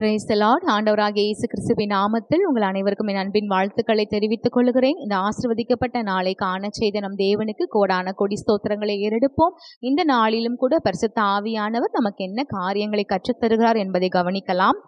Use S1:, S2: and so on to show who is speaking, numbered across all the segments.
S1: Praise ஆண்டவராகிய இயேசு கிறிஸ்துவின் நாமத்தில் உங்கள் அனைவருக்கும் என் அன்பின் வாழ்த்துக்களை தெரிவித்துக் கொள்கிறேன். இந்த ஆசிர்வதிக்கப்பட்ட நாளை காண செய்த நம் தேவனுக்கு கோடான கொடி ஸ்தோத்திரங்களை ஏறெடுப்போம். இந்த நாளிலும் கூட பரிசுத்த ஆவியானவர் நமக்கு என்ன காரியங்களை கற்றுத் தருகிறார் என்பதை கவனிக்கலாம்.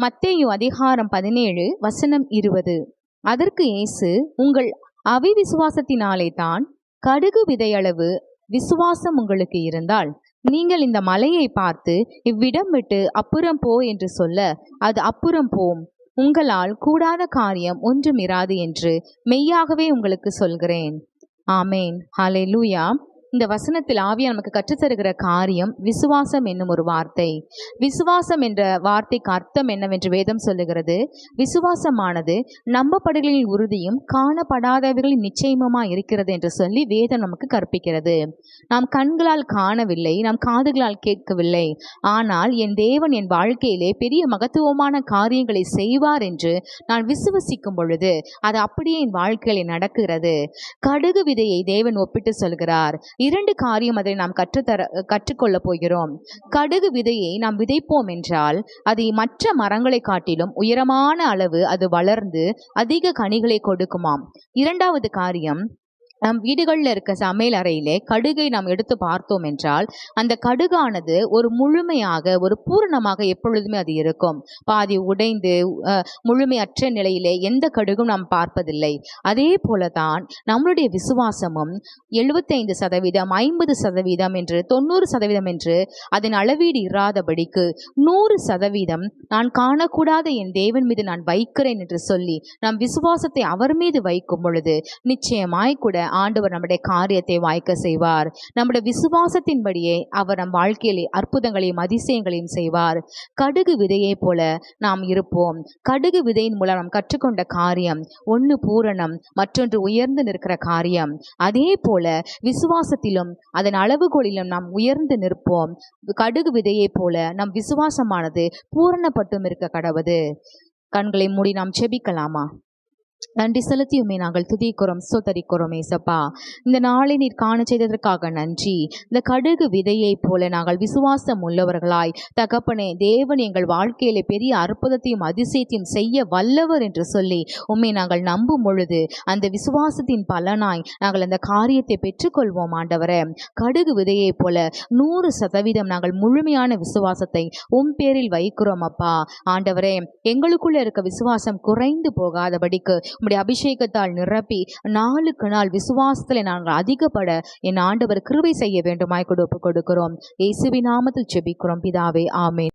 S1: மத்தேயு அதிகாரம் பதினேழு வசனம் இருபது. அதற்கு இயேசு உங்கள் அவிவிசுவாசத்தினாலே தான் கடுகு விதையளவு விசுவாசம் உங்களுக்கு இருந்தால். நீங்கள் இந்த மலையை பார்த்து இவ்விடம் விட்டு அப்புறம் போ என்று சொல்ல அது அப்புறம் போம். உங்களால் கூடாத காரியம் ஒன்றும் இராது என்று மெய்யாகவே உங்களுக்கு சொல்கிறேன். ஆமேன். ஹalleluya. இந்த வசனத்தில் ஆவியா நமக்கு கற்றுத்தருகிற காரியம் விசுவாசம் என்னும் ஒரு வார்த்தை. விசுவாசம் என்ற வார்த்தைக்கு அர்த்தம் என்னவென்று வேதம் சொல்லுகிறது. விசுவாசமானது நம்பப்படுகளின் உறுதியும் காணப்படாதவர்களின் நிச்சயமுமா இருக்கிறது என்று சொல்லி வேதம் நமக்கு கற்பிக்கிறது. நாம் கண்களால் காணவில்லை நாம் காதுகளால் கேட்கவில்லை. ஆனால் என் தேவன் என் வாழ்க்கையிலே பெரிய மகத்துவமான காரியங்களை செய்வார் என்று நான் விசுவசிக்கும் பொழுது அது அப்படியே என் வாழ்க்கையில் நடக்கிறது. கடுகு விதையை தேவன் ஒப்பிட்டு சொல்கிறார். இரண்டு காரியம் அதை நாம் கற்றுத்தர கற்றுக்கொள்ளப் போகிறோம். கடுகு விதையை நாம் விதைப்போம் என்றால் அதை மற்ற மரங்களை காட்டிலும் உயரமான அளவு அது வளர்ந்து அதிக கனிகளை கொடுக்குமாம். இரண்டாவது காரியம் நம் வீடுகளில் இருக்க சமையல் அறையிலே கடுகை நாம் எடுத்து பார்த்தோம் என்றால் அந்த கடுகானது ஒரு முழுமையாக ஒரு பூரணமாக எப்பொழுதுமே அது இருக்கும். பாதி உடைந்து அஹ், முழுமையற்ற நிலையிலே எந்த கடுகும் நாம் பார்ப்பதில்லை. அதே போல தான் நம்மளுடைய விசுவாசமும் எழுபத்தைந்து சதவீதம் ஐம்பது சதவீதம் என்று தொண்ணூறு சதவீதம் என்று அதன் அளவீடு இராதபடிக்கு நூறு சதவீதம் நான் காணக்கூடாத என் தேவன் மீது நான் வைக்கிறேன் என்று சொல்லி நம் விசுவாசத்தை அவர் மீது வைக்கும் பொழுது நிச்சயமாய் கூட ஆண்டவர் நம்முடைய காரியத்தை வாய்க்க செய்வார். நம்முடைய விசுவாசத்தின்படியே அவர் நம் வாழ்க்கையிலே அற்புதங்களையும் அதிசயங்களையும் செய்வார். கடுகு விதையை போல நாம் இருப்போம். கடுகு விதையின் மூலம் நாம் கற்றுக்கொண்ட காரியம் ஒன்று பூரணம் மற்றொன்று உயர்ந்து நிற்கிற காரியம். அதே போல விசுவாசத்திலும் அதன் அளவுகோலிலும் நாம் உயர்ந்து நிற்போம். கடுகு விதையை போல நம் விசுவாசமானது பூரணப்பட்டும் இருக்க கடவுது. கண்களை மூடி நாம் செபிக்கலாமா? நன்றி செலுத்தியுமே நாங்கள். துதிக்கிறோம் சோதரிக்கிறோம் ஏசப்பா. இந்த நாளை நீர் காண செய்ததற்காக நன்றி. இந்த கடுகு விதையைப் போல நாங்கள் விசுவாசம் உள்ளவர்களாய். தகப்பனே தேவன் எங்கள் வாழ்க்கையிலே பெரிய அற்புதத்தையும் அதிசயத்தையும் செய்ய வல்லவர் என்று சொல்லி உண்மை நாங்கள் நம்பும் பொழுது அந்த விசுவாசத்தின் பலனாய் நாங்கள் அந்த காரியத்தை பெற்றுக்கொள்வோம் ஆண்டவரே. கடுகு விதையைப் போல நூறு சதவீதம் நாங்கள் முழுமையான விசுவாசத்தை உம் பேரில் வைக்கிறோம் அப்பா. ஆண்டவரே எங்களுக்குள்ள இருக்க விசுவாசம் குறைந்து போகாதபடிக்கு உம்முடைய அபிஷேகத்தால் நிரப்பி நாளுக்கு நாள் விசுவாசத்தில் நாங்கள் அதிகப்பட என் ஆண்டவர் கிருபை செய்ய வேண்டுமாய் கொடுப்பு கொடுக்கிறோம் இயேசுவின் நாமத்தில் செபிக்கிறோம். பிதாவே ஆமேன்.